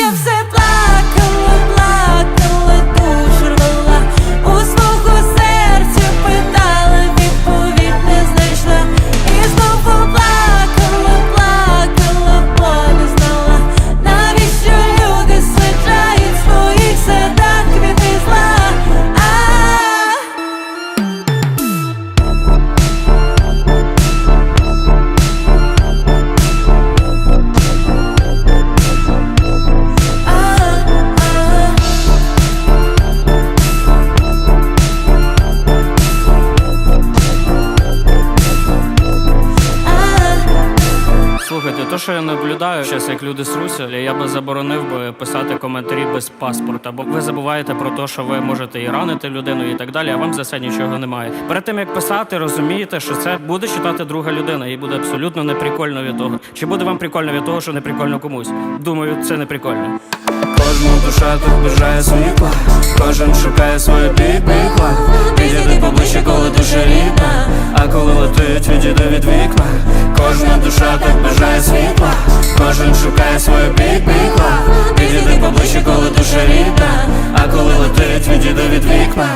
gives it. То, що я наблюдаю, зараз як люди сруся, я би заборонив би писати коментарі без паспорта, бо ви забуваєте про те, що ви можете і ранити людину і так далі, а вам за це нічого немає. Перед тим як писати, розумієте, що це буде читати друга людина, і буде абсолютно неприкольно від того. Чи буде вам прикольно від того, що не прикольно комусь? Думаю, це не прикольно. Кожну душа тут бажає світла, кожен шукає своє бік-бік Підійди поближче, коли а коли летить, від вікна. Кожна душа так бажає світла, кожен шукає свою бік-бік Підійди поближче, коли душа рідна, а коли летить, відійди від вікна.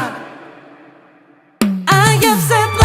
А я все